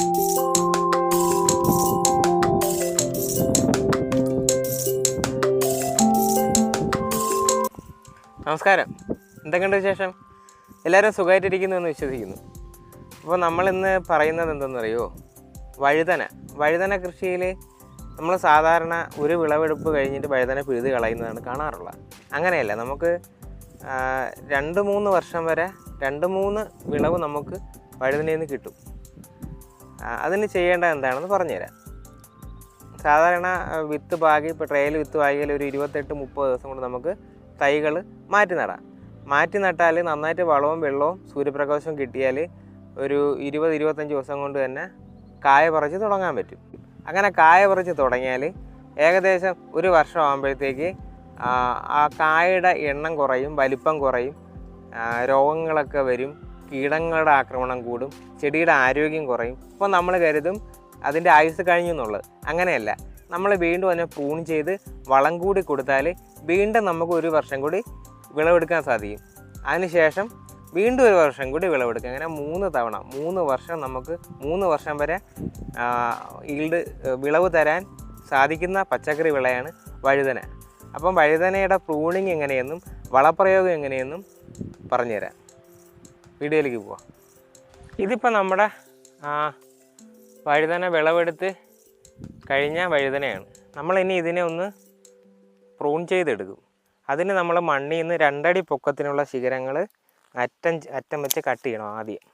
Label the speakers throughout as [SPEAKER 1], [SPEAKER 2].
[SPEAKER 1] നമസ്കാരം. എന്തൊക്കെയുണ്ട് വിശേഷം? എല്ലാവരും സുഖമായിട്ടിരിക്കുന്നു എന്ന് വിശ്വസിക്കുന്നു. അപ്പോൾ നമ്മളിന്ന് പറയുന്നത് എന്തെന്നറിയോ വഴുതന. വഴുതന കൃഷിയിൽ നമ്മൾ സാധാരണ ഒരു വിളവെടുപ്പ് കഴിഞ്ഞിട്ട് വഴുതന പിഴുത് കളയുന്നതാണ് കാണാറുള്ളത്. അങ്ങനെയല്ല നമുക്ക് രണ്ട് മൂന്ന് വർഷം വരെ രണ്ട് മൂന്ന് വിളവ് നമുക്ക് വഴുതനയിൽ നിന്ന് കിട്ടും. അതിന് ചെയ്യേണ്ടത് എന്താണെന്ന് പറഞ്ഞുതരാം. സാധാരണ വിത്ത് പാകി ഇപ്പോൾ ട്രയൽ വിത്ത് പാകിയാൽ ഒരു ഇരുപത്തെട്ട് മുപ്പത് ദിവസം കൊണ്ട് നമുക്ക് തൈകൾ മാറ്റി നടാം. മാറ്റി നട്ടാൽ നന്നായിട്ട് വളവും വെള്ളവും സൂര്യപ്രകാശവും കിട്ടിയാൽ ഒരു ഇരുപത് ഇരുപത്തഞ്ച് ദിവസം കൊണ്ട് തന്നെ കായ പറിച്ച് തുടങ്ങാൻ പറ്റും. അങ്ങനെ കായ പറിച്ച് തുടങ്ങിയാൽ ഏകദേശം ഒരു വർഷം ആകുമ്പോഴത്തേക്ക് ആ കായയുടെ എണ്ണം കുറയും വലിപ്പം കുറയും രോഗങ്ങളൊക്കെ വരും കീടങ്ങളുടെ ആക്രമണം കൂടും ചെടിയുടെ ആരോഗ്യം കുറയും. ഇപ്പോൾ നമ്മൾ കരുതും അതിന്റെ ആയുസ് കഴിഞ്ഞു എന്നുള്ളത്. അങ്ങനെയല്ല. നമ്മൾ വീണ്ടും അതിനെ പ്രൂൺ ചെയ്ത് വളം കൂടി കൊടുത്താൽ വീണ്ടും നമുക്ക് ഒരു വർഷം കൂടി വിളവെടുക്കാൻ സാധിക്കും. അതിനുശേഷം വീണ്ടും ഒരു വർഷം കൂടി വിളവെടുക്കാം. അങ്ങനെ മൂന്ന് തവണ മൂന്ന് വർഷം നമുക്ക് മൂന്ന് വർഷം വരെ ഈൽഡ് വിളവ് തരാൻ സാധിക്കുന്ന പച്ചക്കറി വിളയാണ് വഴുതന. അപ്പം വഴുതനയുടെ പ്രൂണിങ് എങ്ങനെയെന്നും വളപ്രയോഗം എങ്ങനെയെന്നും പറഞ്ഞുതരാം. വീഡിയോയിലേക്ക് പോവാം. ഇതിപ്പോൾ നമ്മുടെ വഴുതന വിളവെടുത്ത് കഴിഞ്ഞ വഴുതനയാണ്. നമ്മളിനി ഇതിനെ ഒന്ന് പ്രൂൺ ചെയ്തെടുക്കും. അതിന് നമ്മൾ മണ്ണിൽ നിന്ന് രണ്ടടി പൊക്കത്തിനുള്ള ശിഖരങ്ങൾ അറ്റം അറ്റം വെച്ച് കട്ട് ചെയ്യണം ആദ്യം.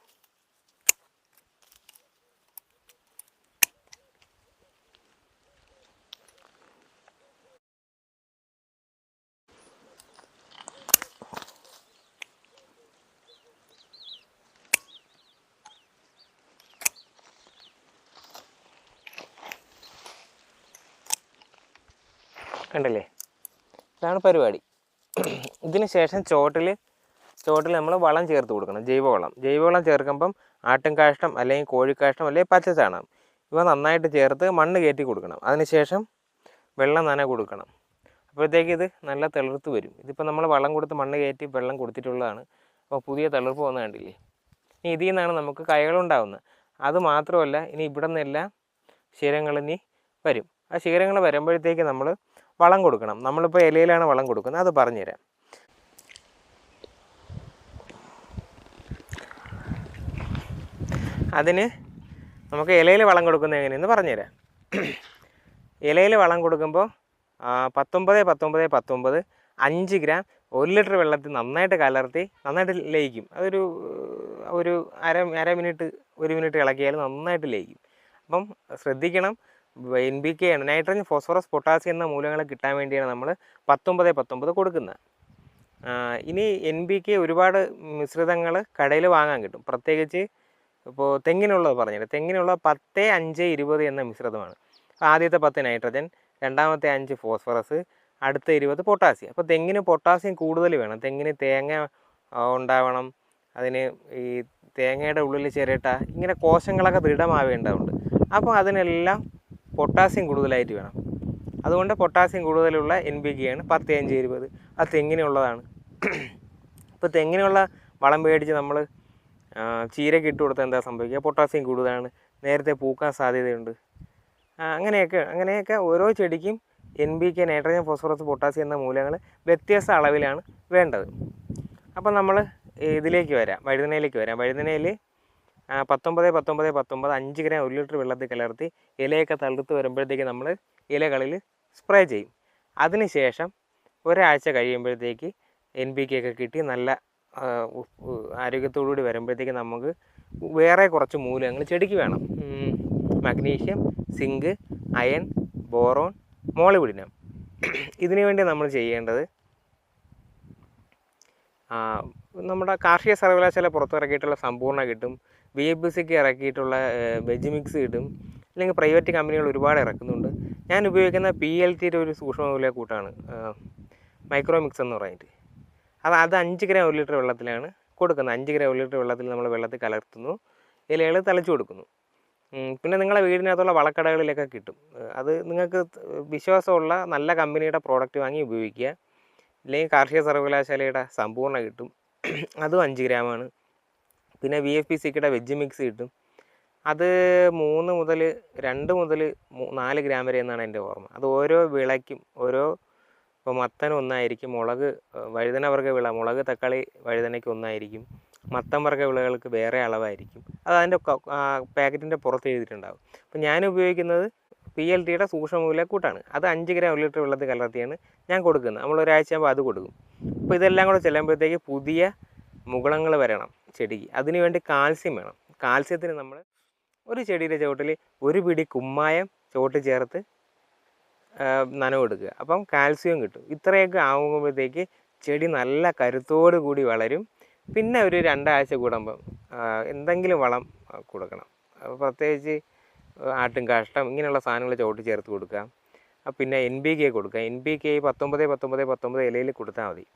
[SPEAKER 1] കണ്ടില്ലേ? ഇതാണ് പരിപാടി. ഇതിന് ശേഷം ചോട്ടിൽ ചോട്ടിൽ നമ്മൾ വളം ചേർത്ത് കൊടുക്കണം. ജൈവവളം. ജൈവവളം ചേർക്കുമ്പം ആട്ടുംകാഷ്ടം അല്ലെങ്കിൽ കോഴിക്കാഷ്ടം അല്ലെങ്കിൽ പച്ചച്ചാണകം ഇവ നന്നായിട്ട് ചേർത്ത് മണ്ണ് കയറ്റി കൊടുക്കണം. അതിനുശേഷം വെള്ളം നന കൊടുക്കണം. അപ്പോഴത്തേക്ക് ഇത് നല്ല തളിർത്ത് വരും. ഇതിപ്പോൾ നമ്മൾ വളം കൊടുത്ത് മണ്ണ് കയറ്റി വെള്ളം കൊടുത്തിട്ടുള്ളതാണ്. അപ്പോൾ പുതിയ തളിർപ്പ് വന്ന് കണ്ടില്ലേ? ഇനി ഇതിൽ നിന്നാണ് നമുക്ക് കായകളുണ്ടാകുന്നത് അത് മാത്രമല്ല ഇനി ഇവിടെ നിന്നെല്ലാം ശിഖരങ്ങൾ ഇനി വരും. ആ ശീരങ്ങൾ വരുമ്പോഴത്തേക്ക് നമ്മൾ വളം കൊടുക്കണം. നമ്മളിപ്പോൾ ഇലയിലാണ് വളം കൊടുക്കുന്നത്. അത് പറഞ്ഞുതരാം. അതിന് നമുക്ക് ഇലയിൽ വളം കൊടുക്കുന്നത് എങ്ങനെയെന്ന് പറഞ്ഞുതരാം. ഇലയിൽ വളം കൊടുക്കുമ്പോൾ പത്തൊമ്പത് പത്തൊമ്പത് പത്തൊമ്പത് അഞ്ച് ഗ്രാം ഒരു ലിറ്റർ വെള്ളത്തിൽ നന്നായിട്ട് കലർത്തി നന്നായിട്ട് ലയിക്കും. അതൊരു ഒരു അര അര മിനിറ്റ് ഒരു മിനിറ്റ് ഇളക്കിയാൽ നന്നായിട്ട് ലയിക്കും. അപ്പം ശ്രദ്ധിക്കണം എൻ ബി കെ ആണ്. നൈട്രജൻ ഫോസ്ഫറസ് പൊട്ടാസ്യം എന്ന മൂലങ്ങൾ കിട്ടാൻ വേണ്ടിയാണ് നമ്മൾ പത്തൊമ്പത് പത്തൊമ്പത് കൊടുക്കുന്നത് ഇനി എൻ ബി കെ ഒരുപാട് മിശ്രിതങ്ങൾ കടയിൽ വാങ്ങാൻ കിട്ടും. പ്രത്യേകിച്ച് ഇപ്പോൾ തെങ്ങിനുള്ളത് പറഞ്ഞില്ല? തെങ്ങിനുള്ള പത്ത് അഞ്ച് ഇരുപത് എന്ന മിശ്രിതമാണ്. ആദ്യത്തെ പത്ത് നൈട്രജൻ രണ്ടാമത്തെ അഞ്ച് ഫോസ്ഫറസ് അടുത്ത ഇരുപത് പൊട്ടാസ്യം അപ്പോൾ തെങ്ങിന് പൊട്ടാസ്യം കൂടുതൽ വേണം. തെങ്ങിന് തേങ്ങ ഉണ്ടാവണം. അതിന് ഈ തേങ്ങയുടെ ഉള്ളിൽ ചിരട്ട ഇങ്ങനെ കോശങ്ങളൊക്കെ ദൃഢമാവേണ്ടതുണ്ട്. അപ്പോൾ അതിനെല്ലാം പൊട്ടാസ്യം കൂടുതലായിട്ട് വേണം. അതുകൊണ്ട് പൊട്ടാസ്യം കൂടുതലുള്ള എൻ പി കെയാണ് പത്ത് അഞ്ച് ഇരുപത്. അത് തെങ്ങിനുള്ളതാണ്. ഇപ്പോൾ തെങ്ങിനുള്ള വളം മേടിച്ച് നമ്മൾ ചീരയ്ക്ക് ഇട്ട് കൊടുത്താൽ എന്താ സംഭവിക്കുക? പൊട്ടാസ്യം കൂടുതലാണ്. നേരത്തെ പൂക്കാൻ സാധ്യതയുണ്ട്. അങ്ങനെയൊക്കെ അങ്ങനെയൊക്കെ ഓരോ ചെടിക്കും N P K nitrogen phosphorus potassium എന്ന മൂലങ്ങൾ വ്യത്യസ്ത അളവിലാണ് വേണ്ടത്. അപ്പോൾ നമ്മൾ ഇതിലേക്ക് വരാം വഴുതനയിലേക്ക് വരാം. വഴുതനയിൽ പത്തൊമ്പത് പത്തൊമ്പത് പത്തൊമ്പത് അഞ്ച് ഗ്രാം ഒരു ലിറ്റർ വെള്ളത്തിൽ കലർത്തി ഇലയൊക്കെ തളുത്ത് വരുമ്പോഴത്തേക്ക് നമ്മൾ ഇലകളിൽ സ്പ്രേ ചെയ്യും. അതിനുശേഷം ഒരാഴ്ച കഴിയുമ്പോഴത്തേക്ക് എൻ പി കെ ഒക്കെ കിട്ടി നല്ല ആരോഗ്യത്തോടുകൂടി വരുമ്പോഴത്തേക്ക് നമുക്ക് വേറെ കുറച്ച് മൂലകങ്ങൾ ചെടിക്ക് വേണം. Magnesium zinc iron boron molybdenum ഇതിനു വേണ്ടി നമ്മൾ ചെയ്യേണ്ടത് നമ്മുടെ കാർഷിക സർവകലാശാല പുറത്തിറക്കിയിട്ടുള്ള സമ്പൂർണ കിട്ടും ബി എ ബി സിക്ക് ഇറക്കിയിട്ടുള്ള വെജ് മിക്സ് കിട്ടും അല്ലെങ്കിൽ പ്രൈവറ്റ് കമ്പനികൾ ഒരുപാട് ഇറക്കുന്നുണ്ട്. ഞാൻ ഉപയോഗിക്കുന്ന പി എൽ ടിയുടെ ഒരു സൂക്ഷ്മമൂല്യ കൂട്ടാണ് മൈക്രോ മിക്സ് എന്ന് പറഞ്ഞിട്ട്. അത് അത് അഞ്ച് ഗ്രാം ഒരു ലിറ്റർ വെള്ളത്തിലാണ് കൊടുക്കുന്നത്. അഞ്ച് ഗ്രാം ഒരു ലിറ്റർ വെള്ളത്തിൽ നമ്മൾ വെള്ളത്തിൽ കലർത്തുന്നു. ഇലകൾ തളിച്ചു കൊടുക്കുന്നു. പിന്നെ നിങ്ങളെ വീടിനകത്തുള്ള വളക്കടകളിലൊക്കെ കിട്ടും. അത് നിങ്ങൾക്ക് വിശ്വാസമുള്ള നല്ല കമ്പനിയുടെ പ്രോഡക്റ്റ് വാങ്ങി ഉപയോഗിക്കുക. അല്ലെങ്കിൽ കാർഷിക സർവകലാശാലയുടെ സമ്പൂർണ കിട്ടും. അതും അഞ്ച് ഗ്രാമാണ് പിന്നെ വി എഫ് പി സിക്കയുടെ വെജ് മിക്സ് കിട്ടും. അത് മൂന്ന് മുതൽ രണ്ട് മുതൽ നാല് ഗ്രാം വരെ എന്നാണ് എന്റെ ഓർമ്മ. അത് ഓരോ വിളയ്ക്കും ഓരോ ഇപ്പോൾ മത്തൻ ഒന്നായിരിക്കും മുളക് വഴുതന വർഗ വിള മുളക് തക്കാളി വഴുതനയ്ക്ക് ഒന്നായിരിക്കും. മത്തൻ വർഗ വിളകൾക്ക് വേറെ അളവായിരിക്കും. അത് അതിന്റെ പാക്കറ്റിന്റെ പുറത്ത് എഴുതിയിട്ടുണ്ടാകും അപ്പോൾ ഞാൻ ഉപയോഗിക്കുന്നത് പി എൽ ടിയുടെ സൂക്ഷ്മമൂലക്കൂട്ടാണ് അത് അഞ്ച് ഗ്രാം ഒരു ലിറ്റർ വെള്ളത്തിൽ കലർത്തിയാണ് ഞാൻ കൊടുക്കുന്നത്. നമ്മൾ ഒരാഴ്ച ആകുമ്പോൾ അത് കൊടുക്കും. അപ്പോൾ ഇതെല്ലാം കൂടെ ചെല്ലുമ്പോഴത്തേക്ക് പുതിയ മുകളങ്ങൾ വരണം ചെടിക്ക്. അതിനുവേണ്ടി കാൽസ്യം വേണം. കാൽസ്യത്തിന് നമ്മൾ ഒരു ചെടിയുടെ ചുവട്ടിൽ ഒരു പിടി കുമ്മായം ചുവട്ട് ചേർത്ത് നനവെടുക്കുക അപ്പം കാൽസ്യവും കിട്ടും. ഇത്രയൊക്കെ ആകുമ്പോഴത്തേക്ക് ചെടി നല്ല കരുത്തോടു കൂടി വളരും. പിന്നെ ഒരു രണ്ടാഴ്ച കൂടുമ്പം എന്തെങ്കിലും വളം കൊടുക്കണം. പ്രത്യേകിച്ച് ആട്ടും കാഷ്ടം ഇങ്ങനെയുള്ള സാധനങ്ങൾ ചവിട്ടി ചേർത്ത് കൊടുക്കുക. ആ, പിന്നെ എൻ ബി കെ കൊടുക്കുക. എൻ ബി കെ പത്തൊമ്പത് പത്തൊമ്പത് പത്തൊമ്പത് ഇലയിൽ കൊടുത്താൽ മതി.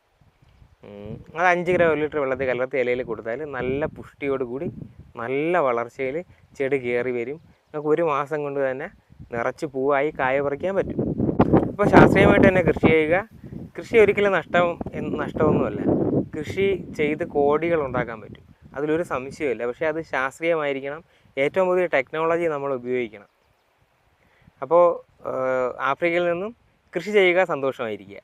[SPEAKER 1] അത് അഞ്ച് ഗ്രാം ഒരു ലിറ്റർ വെള്ളത്തിൽ കലർത്തി ഇലയിൽ കൊടുത്താൽ നല്ല പുഷ്ടിയോട് കൂടി നല്ല വളർച്ചയിൽ ചെടി കയറി വരും. നമുക്ക് ഒരു മാസം കൊണ്ട് തന്നെ നിറച്ച് പൂവായി കായ പറിക്കാൻ പറ്റും. അപ്പോൾ ശാസ്ത്രീയമായിട്ട് തന്നെ കൃഷി ചെയ്യുക. കൃഷി ഒരിക്കലും നഷ്ടം നഷ്ടമൊന്നുമല്ല. കൃഷി ചെയ്ത് കോടികൾ ഉണ്ടാക്കാൻ പറ്റും. അതിലൊരു സംശയമില്ല പക്ഷേ അത് ശാസ്ത്രീയമായിരിക്കണം. ഏറ്റവും പുതിയ ടെക്നോളജി നമ്മൾ ഉപയോഗിക്കണം. അപ്പോൾ ആഫ്രിക്കയിൽ നിന്നും കൃഷി ചെയ്യുക സന്തോഷമായിരിക്കുക.